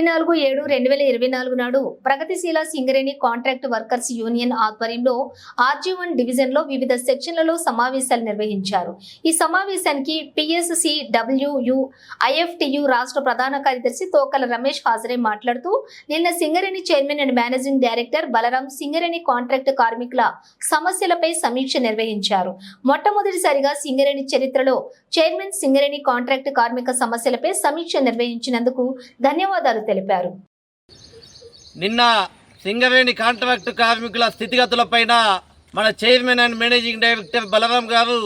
ఇరవై నాలుగు ఏడు రెండు వేల ఇరవై నాలుగు నాడు ప్రగతిశీల సింగరేణి కాంట్రాక్ట్ వర్కర్స్ యూనియన్ ఆధ్వర్యంలో ఆర్జీ వన్ డివిజన్లో వివిధ సెక్షన్లలో సమావేశాలు నిర్వహించారు. ఈ సమావేశానికి పిఎస్సి డబ్ల్యూయు ఐఎఫ్టియు రాష్ట్ర ప్రధాన కార్యదర్శి తోకల రమేష్ హాజరై మాట్లాడుతూ నిన్న Singareni chairman and managing director Balaram Singareni contract కార్మికుల సమస్యలపై సమీక్ష నిర్వహించారు. మొట్టమొదటిసారిగా సింగరేణి చరిత్రలో చైర్మన్ సింగరేణి కాంట్రాక్ట్ కార్మిక సమస్యలపై సమీక్ష నిర్వహించినందుకు ధన్యవాదాలు తెలిపారు. నిన్న సింగరేణి కాంట్రాక్టు కార్మికుల స్థితిగతులపైన మన chairman and managing director Balaram గారు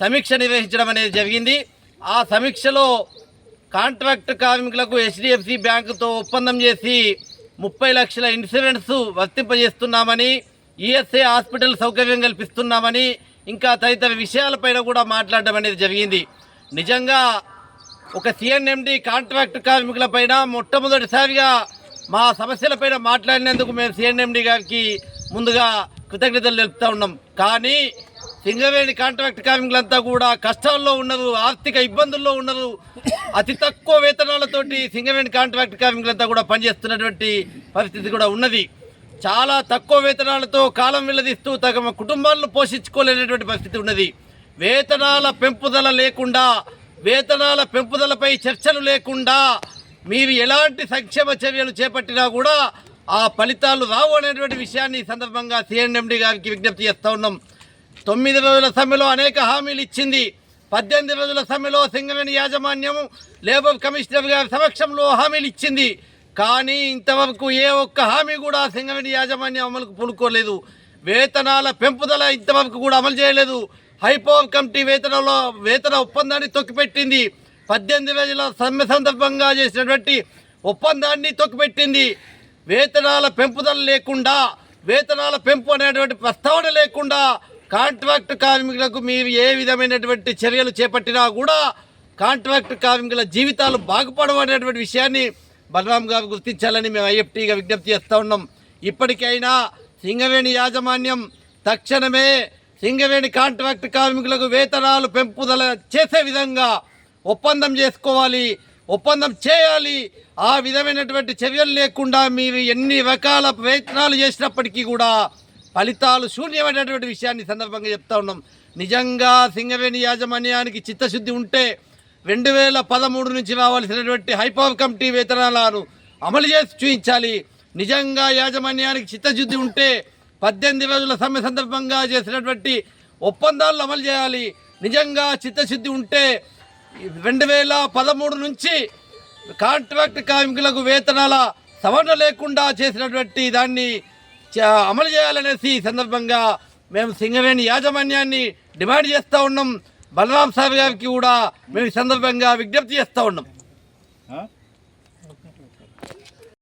సమీక్ష నిర్వహించడం అనేది జరిగింది. ఆ సమీక్షలో కాంట్రాక్ట్ కార్మికులకు హెచ్డిఎఫ్సి బ్యాంకుతో ఒప్పందం చేసి ముప్పై లక్షల ఇన్సూరెన్స్ వర్తింపజేస్తున్నామని ఈఎస్ఐ హాస్పిటల్ సౌకర్యం కల్పిస్తున్నామని ఇంకా తదితర విషయాలపైన కూడా మాట్లాడడం అనేది జరిగింది. నిజంగా ఒక సిఎన్ఎండి కాంట్రాక్ట్ కార్మికులపైన మొట్టమొదటిసారిగా మా సమస్యలపైన మాట్లాడినందుకు మేము సిఎన్ఎండి గారికి ముందుగా కృతజ్ఞతలు తెలుపుతా ఉన్నాం. కానీ సింగవేణి కాంట్రాక్ట్ కార్మికులంతా కూడా కష్టాల్లో ఉన్నారు ఆర్థిక ఇబ్బందుల్లో ఉన్నారు. అతి తక్కువ వేతనాలతోటి సింగవేణి కాంట్రాక్ట్ కార్మికులంతా కూడా పనిచేస్తున్నటువంటి పరిస్థితి కూడా ఉన్నది. చాలా తక్కువ వేతనాలతో కాలం వెల్లదీస్తూ తమ కుటుంబాలను పోషించుకోలేనటువంటి పరిస్థితి ఉన్నది. వేతనాల పెంపుదల లేకుండా వేతనాల పెంపుదలపై చర్చలు లేకుండా మీరు ఎలాంటి సంక్షేమ చర్యలు చేపట్టినా కూడా ఆ ఫలితాలు రావు అనేటువంటి విషయాన్ని ఈ సందర్భంగా సిఎన్ఎండి గారికి విజ్ఞప్తి చేస్తూ ఉన్నాం. తొమ్మిది రోజుల సమ్మెలో అనేక హామీలు ఇచ్చింది. పద్దెనిమిది రోజుల సమ్మెలో సింగరేణి యాజమాన్యం లేబర్ కమిషనర్ గారి సమక్షంలో హామీలు ఇచ్చింది. కానీ ఇంతవరకు ఏ ఒక్క హామీ కూడా సింగరేణి యాజమాన్యం అమలుకు పూనుకోలేదు. వేతనాల పెంపుదల ఇంతవరకు కూడా అమలు చేయలేదు. హైపవర్ కమిటీ వేతనంలో వేతన ఒప్పందాన్ని తొక్కిపెట్టింది. పద్దెనిమిది వేల సమ్మె సందర్భంగా చేసినటువంటి ఒప్పందాన్ని తొక్కిపెట్టింది. వేతనాల పెంపుదల లేకుండా వేతనాల పెంపు అనేటువంటి ప్రస్తావన లేకుండా కాంట్రాక్ట్ కార్మికులకు మీరు ఏ విధమైనటువంటి చర్యలు చేపట్టినా కూడా కాంట్రాక్ట్ కార్మికుల జీవితాలు బాగుపడవు అనేటువంటి విషయాన్ని బలరాం గారు గుర్తించాలని మేము ఐఎఫ్టీగా విజ్ఞప్తి చేస్తూ ఉన్నాం. ఇప్పటికైనా సింగవేణి యాజమాన్యం తక్షణమే సింగరేణి కాంట్రాక్ట్ కార్మికులకు వేతనాలు పెంపుదల చేసే విధంగా ఒప్పందం చేసుకోవాలి ఒప్పందం చేయాలి. ఆ విధమైనటువంటి చర్యలు లేకుండా మీరు ఎన్ని రకాల ప్రయత్నాలు చేసినప్పటికీ కూడా ఫలితాలు శూన్యమైనటువంటి విషయాన్ని సందర్భంగా చెప్తా ఉన్నాం. నిజంగా సింగరేణి యాజమాన్యానికి చిత్తశుద్ధి ఉంటే రెండు వేల పదమూడు నుంచి రావాల్సినటువంటి హైపవర్ కమిటీ వేతనాలను అమలు చేసి చూపించాలి. నిజంగా యాజమాన్యానికి చిత్తశుద్ధి ఉంటే పద్దెనిమిది రోజుల సమ్మె సందర్భంగా చేసినటువంటి ఒప్పందాలను అమలు చేయాలి. నిజంగా చిత్తశుద్ధి ఉంటే రెండు వేల పదమూడు నుంచి కాంట్రాక్ట్ కార్మికులకు వేతనాల సవరణ లేకుండా చేసినటువంటి దాన్ని చ- అమలు చేయాలనేసి ఈ సందర్భంగా మేము సింగరేణి యాజమాన్యాన్ని డిమాండ్ చేస్తూ ఉన్నాం. బలరాం సాహెబ్ గారికి కూడా మేము ఈ సందర్భంగా విజ్ఞప్తి చేస్తూ ఉన్నాం.